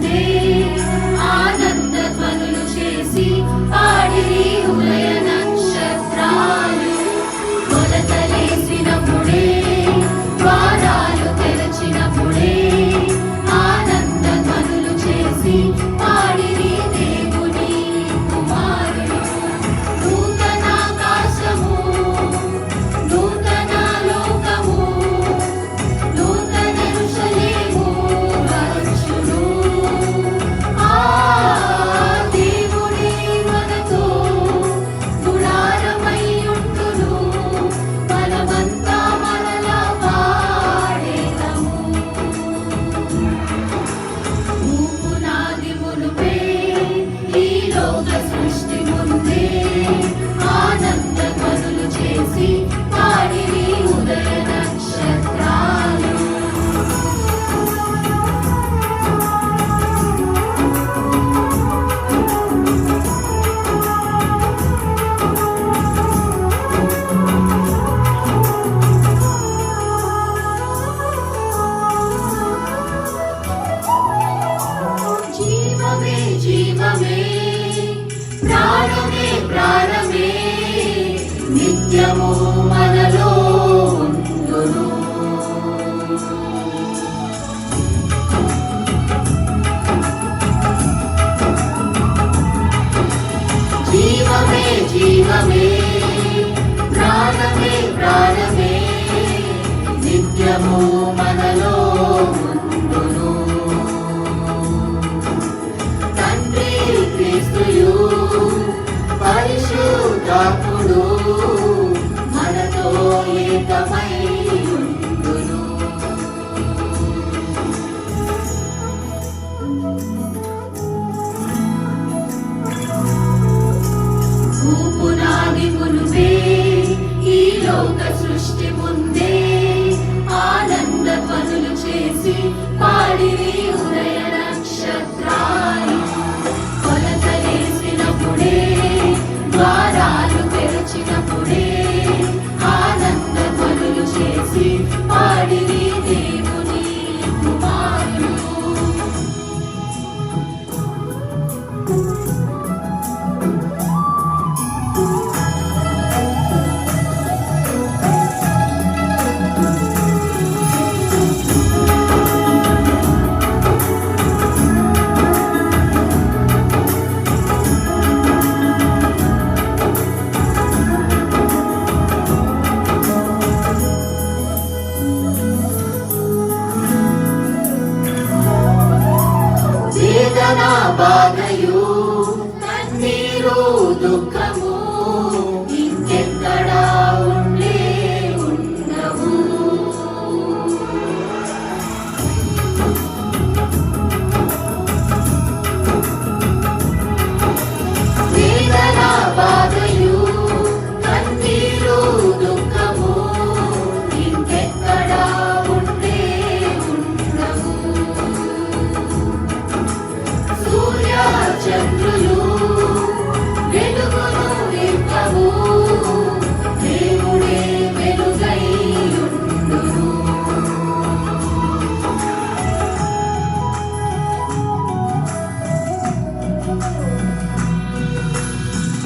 day. ప్రాణమే ప్రాణమే ప్రాణమే నిత్యము మనలో ఉందును జీవమే జీవమే. ఉన్నప్పుడు మనతో ఏకమై సృష్టి ముందే ఆనంద పనులు చేసి పాడిని Oh. ಬಾಧೆಯು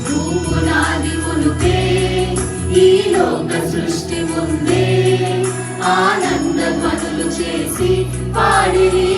భూపునాది మునుపే ఈ లోక సృష్టి ముందే ఆనంద పనులు చేసి పాడిని